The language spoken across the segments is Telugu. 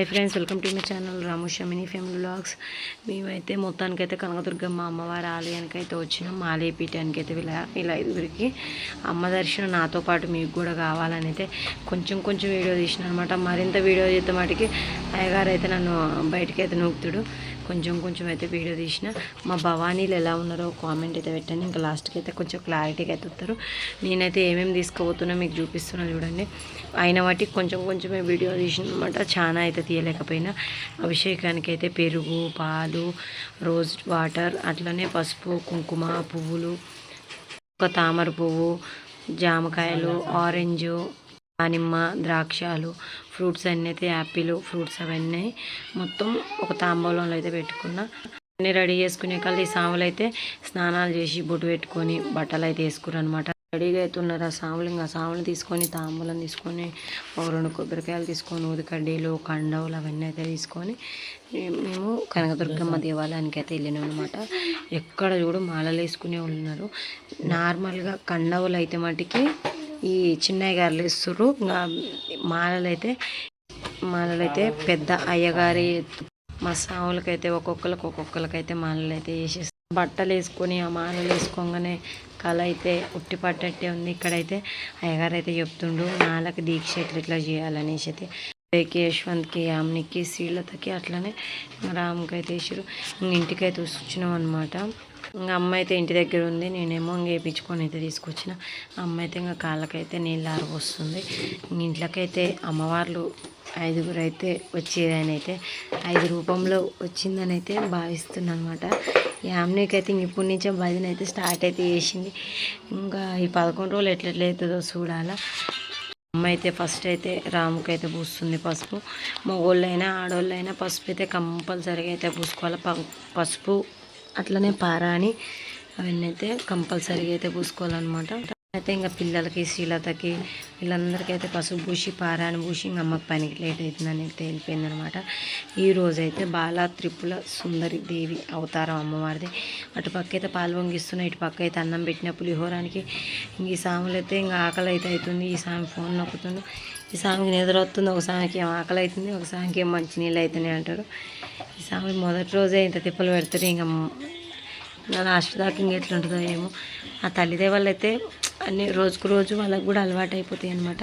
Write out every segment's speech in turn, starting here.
Hi friends welcome to my channel రాముషమిని family vlogs మేమైతే మొత్తానికైతే కనకదుర్గమ్మ అమ్మవారి ఆలయానికి అయితే వచ్చినాం. మాలేపీయటానికి అయితే ఇలా వీళ్ళ ఐదుగురికి అమ్మ దర్శనం నాతో పాటు మీకు కూడా కావాలని అయితే కొంచెం కొంచెం వీడియో తీసిన అనమాట మరింత వీడియో చేస్తే మటుకి అయ్యగారు అయితే నన్ను బయటకి అయితే నూకుతాడు. కొంచెం కొంచెం అయితే వీడియో తీసిన. మా భవానీలు ఎలా ఉన్నారో కామెంట్ అయితే పెట్టండి. ఇంకా లాస్ట్కి అయితే కొంచెం క్లారిటీగా అయితే వస్తారు. నేనైతే ఏమేమి తీసుకుపోతున్నా మీకు చూపిస్తున్నా చూడండి. అయిన వాటి కొంచెం కొంచెమే వీడియో తీసిన అనమాట చాలా అయితే తీయలేకపోయినా. అభిషేకానికి అయితే పెరుగు పాలు రోజ్ వాటర్ అట్లనే పసుపు కుంకుమ పువ్వులు ఒక తామర పువ్వు జామకాయలు ఆరెంజు దానిమ్మ ద్రాక్షాలు ఫ్రూట్స్ అన్నీ అయితే యాపిల్ ఫ్రూట్స్ అవన్నీ మొత్తం ఒక తాంబూలంలో అయితే పెట్టుకున్నా. అన్నీ రెడీ చేసుకునే కల్లా ఈ సాములు అయితే స్నానాలు చేసి బొట్టు పెట్టుకొని బట్టలు అయితే వేసుకున్నారు అనమాట రెడీగా అయితే ఉన్నారు ఆ సాములు. ఇంకా సాములు తీసుకొని తాంబూలం తీసుకొని ఒక రెండు కొబ్బరికాయలు తీసుకొని ఊదికడ్డీలు కండవులు అవన్నీ అయితే తీసుకొని మేము కనకదుర్గమ్మ దేవాలయానికి అయితే వెళ్ళినాం అనమాట ఎక్కడ చూడు మాలలు వేసుకునే ఉన్నారు. నార్మల్గా కండవులు అయితే మటుకి ఈ చిన్నయ్య గారు ఇస్తుర్రు. ఇంకా మాలలైతే పెద్ద అయ్యగారి మా సావులకైతే ఒక్కొక్కరికి ఒక్కొక్కరికైతే మాలలు అయితే వేసేస్తారు. బట్టలు వేసుకొని ఆ మాలలు వేసుకోగానే కళ అయితే ఉట్టి పట్టట్టే ఉంది. ఇక్కడైతే అయ్యగారు అయితే చెప్తుండు మాలకు దీక్ష ఇట్లా ఇట్లా చేయాలనేసి అయితే. రేకి యశ్వంత్కి యామ్నికి శ్రీలతకి అట్లనే రామ్కి అయితే వేసారు ఇంటికి అయితే వచ్చినాం అనమాట ఇంకా అమ్మ అయితే ఇంటి దగ్గర ఉంది. నేనేమో ఇంక వేయించుకొని అయితే తీసుకొచ్చిన. అమ్మ అయితే ఇంకా కాళ్ళకైతే నీళ్ళు ఆరబోస్తుంది. ఇంట్లోకైతే అమ్మవార్లు ఐదుగురు అయితే వచ్చేదని అయితే. ఐదు రూపంలో వచ్చిందని అయితే భావిస్తున్నాను అనమాట యామ్నీకి అయితే ఇంక ఇప్పటి నుంచే భజన అయితే స్టార్ట్ అయితే చేసింది. ఇంకా ఈ పదకొండు రోజులు ఎట్లెట్లయితుందో చూడాలా. అమ్మ అయితే ఫస్ట్ అయితే రాముకి అయితే పూస్తుంది పసుపు. మగోళ్ళైనా ఆడవాళ్ళైనా పసుపు అయితే కంపల్సరీగా అయితే పూసుకోవాలి. పసుపు అట్లనే పారాని అవన్నీ అయితే కంపల్సరీగా అయితే పూసుకోవాలన్నమాట. అయితే ఇంకా పిల్లలకి శ్రీలతకి వీళ్ళందరికీ అయితే పసుపు పూసి పారాని పూసి ఇంకా అమ్మకి పనికి లేట్ అవుతుందని అయితే వెళ్ళిపోయిందనమాట ఈ రోజైతే బాలా త్రిపుల సుందరి దేవి అవతారం అమ్మవారిది. అటుపక్క అయితే పాలు పొంగిస్తున్నాయి ఇటు పక్క అయితే అన్నం పెట్టిన పులిహోరానికి. ఇంక ఈ సాములు అయితే ఇంకా ఆకలి అయితే అవుతుంది ఈ సామి ఫోన్ నొక్కుతుంది. ఈ సామెకి నిద్ర వస్తుంది ఒక సామెకి ఏం ఆకలి అవుతుంది ఒక సామెకి ఏం మంచి నీళ్ళు అవుతున్నాయి అంటారు. ఈ సామె మొదటి రోజే ఇంత తిప్పలు పెడతారు ఇంకా నా లాస్ట్ దాకా ఇంక ఎట్లుంటుందో ఏమో. ఆ తల్లిదే అయితే అన్ని రోజుకు రోజు వాళ్ళకి కూడా అలవాటు అయిపోతాయి అనమాట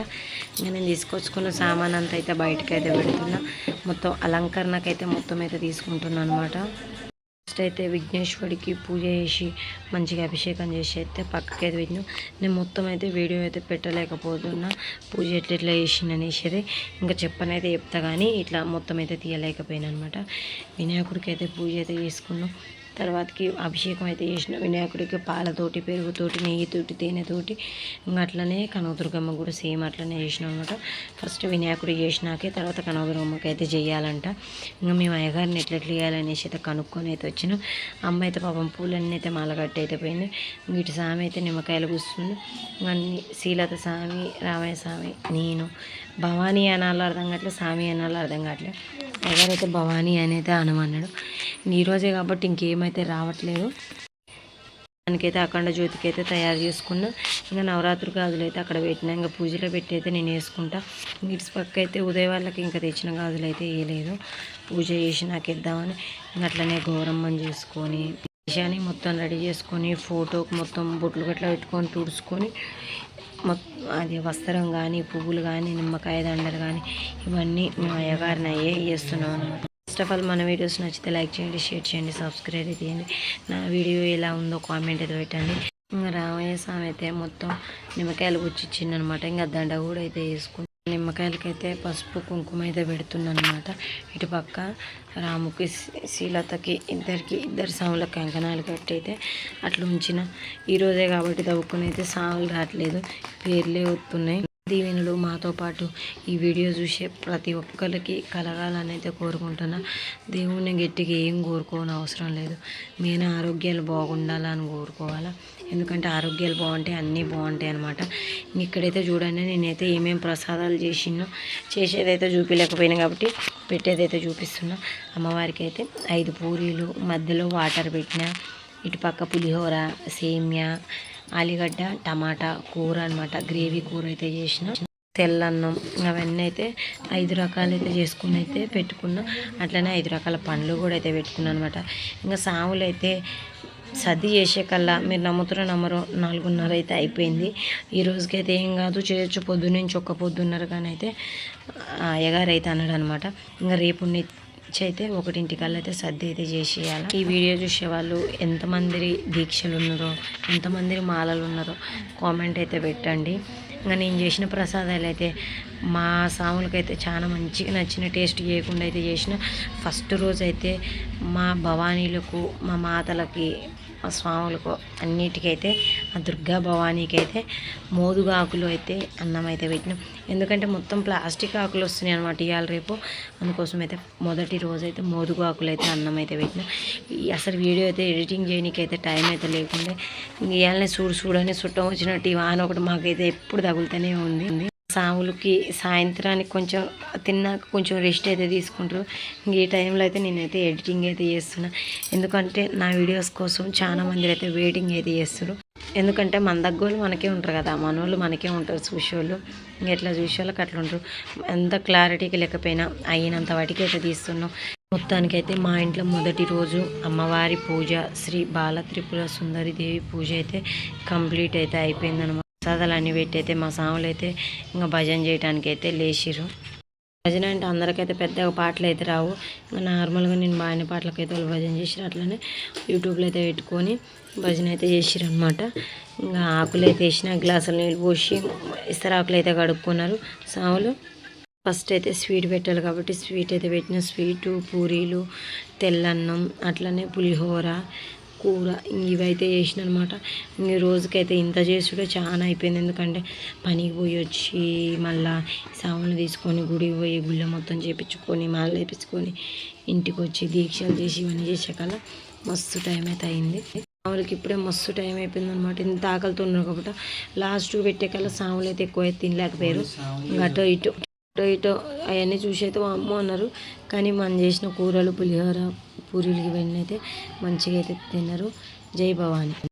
ఇంకా నేను తీసుకొచ్చుకున్న సామాన్ అంతా అయితే బయటకు అయితే పెడుతున్నా. మొత్తం అలంకరణకైతే మొత్తం అయితే తీసుకుంటున్నాను అనమాట ఫస్ట్ అయితే విఘ్నేశ్వరుడికి పూజ చేసి మంచిగా అభిషేకం చేసి అయితే పక్కకి అయితే పెట్టిన. నేను మొత్తం అయితే వీడియో అయితే పెట్టలేకపోతున్నా. పూజ ఎట్లా ఎట్లా చేసిన అనేసి ఇంకా చెప్పనైతే చెప్తా కానీ ఇట్లా మొత్తం అయితే తీయలేకపోయినా అనమాట వినాయకుడికి అయితే పూజ అయితే చేసుకున్నాం. తర్వాతకి అభిషేకం అయితే చేసిన వినాయకుడికి పాలతోటి పెరుగుతోటి నెయ్యితోటి తేనెతోటి ఇంకా అట్లనే కనకదుర్గమ్మ కూడా సేమ్ అట్లనే చేసినాం అనమాట ఫస్ట్ వినాయకుడు చేసినాకే తర్వాత కనకదుర్గమ్మకి అయితే చేయాలంట. ఇంకా మేము అయ్యగారిని ఎట్లా చేయాలనేసి అయితే కనుక్కొని అయితే వచ్చినాం. అమ్మ అయితే పాపం పూలన్నీ అయితే మాలగట్టి అయితే పోయింది. వీటి సామి అయితే నిమ్మకాయలు కూస్తుంది అన్ని శ్రీలత స్వామి రామయ్య స్వామి నేను భవానీ అనాలో అర్థం కావట్లేదు స్వామి అనాలో అర్థం కావట్లేదు అయ్యగారు అయితే భవానీ అని అయితే అనమన్నాడు. ఈరోజే కాబట్టి ఇంకేమైనా అయితే రావట్లేదు. దానికైతే అఖండ జ్యోతికి అయితే తయారు చేసుకున్నా. ఇంకా నవరాత్రి గాజులు అయితే అక్కడ పెట్టినా. ఇంకా పూజలో పెట్టి అయితే నేను వేసుకుంటా. నీటి పక్క అయితే ఉదయం వాళ్ళకి ఇంకా తెచ్చిన గాజులు అయితే వేయలేదు. పూజ చేసి నాకు ఇద్దామని అట్లనే గౌరమ్మని చేసుకొని విషయాన్ని మొత్తం రెడీ చేసుకొని ఫోటోకి మొత్తం బొట్లు గట్లా పెట్టుకొని తుడుచుకొని అది వస్త్రం కానీ పువ్వులు కానీ నిమ్మకాయ దండలు కానీ ఇవన్నీ మా అయ్యగారిని అయ్యే చేస్తున్నాం అనమాట ఫస్ట్ ఆఫ్ ఆల్ మన వీడియోస్ నచ్చితే లైక్ చేయండి షేర్ చేయండి సబ్స్క్రైబ్ చేయండి. నా వీడియో ఎలా ఉందో కామెంట్ అయితే పెట్టండి. ఇంకా రామయ్య స్వామి అయితే మొత్తం నిమ్మకాయలు గుచ్చిచ్చిందనమాట ఇంకా దండ కూడా అయితే వేసుకుని నిమ్మకాయలకైతే పసుపు కుంకుమ అయితే పెడుతున్నాను అనమాట ఇటు పక్క రాముకి శీలతకి ఇద్దరికి ఇద్దరు సాముల కంకణాలు కట్టి అయితే అట్లా ఉంచిన. ఈరోజే కాబట్టి తవ్వుకుని అయితే సాములు రావట్లేదు. పేర్లే వస్తున్నాయి దీవెనలు మాతో పాటు ఈ వీడియో చూసే ప్రతి ఒక్కరికి కలగాలని అయితే కోరుకుంటున్నా. దేవుణ్ణి గట్టిగా ఏం కోరుకోని అవసరం లేదు. నేను ఆరోగ్యాలు బాగుండాలని కోరుకోవాలా? ఎందుకంటే ఆరోగ్యాలు బాగుంటాయి అన్నీ బాగుంటాయి అనమాట ఇక్కడైతే చూడండి నేనైతే ఏమేమి ప్రసాదాలు చేసినో చేసేదైతే చూపించలేకపోయినా కాబట్టి పెట్టేదైతే చూపిస్తున్నా. అమ్మవారికి అయితే ఐదు పూరీలు మధ్యలో వాటర్ పెట్టిన ఇటుపక్క పులిహోర సేమ్యా ఆలుగడ్డ టమాటా కూర అనమాట గ్రేవీ కూర అయితే చేసిన. తెల్లన్నం అవన్నీ అయితే ఐదు రకాలు అయితే చేసుకుని అయితే పెట్టుకున్నా. అట్లనే ఐదు రకాల పండ్లు కూడా అయితే పెట్టుకున్నాను అనమాట ఇంకా సాములు అయితే సర్ది చేసే కల్లా మీరు నమ్ముతున్న నమ్మరు నాలుగున్నర అయితే అయిపోయింది. ఈ రోజుకైతే ఏం కాదు చేయొచ్చు పొద్దున్నుంచి ఒక్క పొద్దున్నర కానీ అయితే అయ్యగారు అయితే అన్నాడు అనమాట ఇంకా రేపు నుంచి అయితే ఒకటింటికల్లా అయితే సర్ది అయితే చేసేయాలి. ఈ వీడియో చూసే వాళ్ళు ఎంతమంది దీక్షలు ఉన్నారో ఎంతమంది మాలలు ఉన్నారో కామెంట్ అయితే పెట్టండి. ఇంకా నేను చేసిన ప్రసాదాలు అయితే మా సాములకైతే చాలా మంచిగా నచ్చిన టేస్ట్ చేయకుండా అయితే చేసిన. ఫస్ట్ రోజు అయితే మా భవానీలకు మా మాతలకి ఆ స్వాములకు అన్నిటికైతే ఆ దుర్గా భవానీకి అయితే మోదుగా ఆకులు అయితే అన్నం అయితే పెట్టినాం. ఎందుకంటే మొత్తం ప్లాస్టిక్ ఆకులు వస్తున్నాయి అనమాట ఇవాళ రేపు. అందుకోసం అయితే మొదటి రోజు అయితే మోదుగు ఆకులు అయితే అన్నం అయితే పెట్టినాం. ఈ అసలు వీడియో అయితే ఎడిటింగ్ చేయడానికి అయితే టైం అయితే లేకుండా. ఇవాళనే చూడు చూడని చుట్టం వచ్చినట్టు ఈ వాన ఒకటి మాకైతే ఎప్పుడు తగులుతూనే ఉంది. సాములకి సాయంత్రానికి కొంచెం తిన్నాక కొంచెం రెస్ట్ అయితే తీసుకుంటారు. ఇంక ఈ టైంలో అయితే నేనైతే ఎడిటింగ్ అయితే చేస్తున్నా. ఎందుకంటే నా వీడియోస్ కోసం చాలా మంది అయితే వెయిటింగ్ అయితే చేస్తారు ఎందుకంటే మన దగ్గోళ్ళు మనకే ఉంటారు కదా. మనోళ్ళు మనకే ఉంటారు చూసేవాళ్ళు. ఇంక ఎట్లా చూసేవాళ్ళకి అట్లా ఉంటారు. ఎంత క్లారిటీకి లేకపోయినా అయినంత వాటికి అయితే తీస్తున్నాం. మొత్తానికైతే మా ఇంట్లో మొదటి రోజు అమ్మవారి పూజ శ్రీ బాల త్రిపుర సుందరి దేవి పూజ అయితే కంప్లీట్ అయితే అయిపోయిందనమాట ప్రసాదాలు అన్నీ పెట్టి అయితే మా సాములు అయితే ఇంకా భజన చేయడానికి అయితే లేచిరు భజన అంటే అందరికైతే పెద్దగా పాటలు అయితే రావు. ఇంకా నార్మల్గా నేను బాగానే పాటలకు అయితే వాళ్ళు భజన చేసిరు అట్లనే యూట్యూబ్లో అయితే పెట్టుకొని భజన అయితే చేసిరు అనమాట ఇంకా ఆకులు అయితే వేసిన గ్లాసులు నీళ్ళు పోసి ఇస్తరాకులు అయితే కడుక్కున్నారు సాములు. ఫస్ట్ అయితే స్వీట్ పెట్టాలి కాబట్టి స్వీట్ అయితే పెట్టిన స్వీటు పూరీలు తెల్లన్నం అట్లనే పులిహోర కూర ఇవైతే చేసిన అనమాట ఇంక రోజుకైతే ఇంత చేసుడే చాలా అయిపోయింది. ఎందుకంటే పనికి పోయి వచ్చి మళ్ళా సామాన్లు తీసుకొని గుడికి పోయి గుళ్ళ మొత్తం చేపించుకొని మాల వేపించుకొని ఇంటికి వచ్చి దీక్షలు చేసి ఇవన్నీ చేసాకల్లా మస్తు టైం అయితే అయింది. సాములకి ఇప్పుడే మస్తు టైం అయిపోయింది అనమాట ఇంత ఆకలితో ఉన్నారు కాబట్టి లాస్ట్ పెట్టే కల్లా సాములు అయితే ఎక్కువ అయితే తినలేకపోయారు అటు ఇటు అటు ఇటు అవన్నీ చూసి అయితే అమ్మ అన్నారు. కానీ మనం చేసిన కూరలు పులిహోర పూరీలు ఇవన్నీ అయితే మంచిగా అయితే తిన్నారు జై భవాని.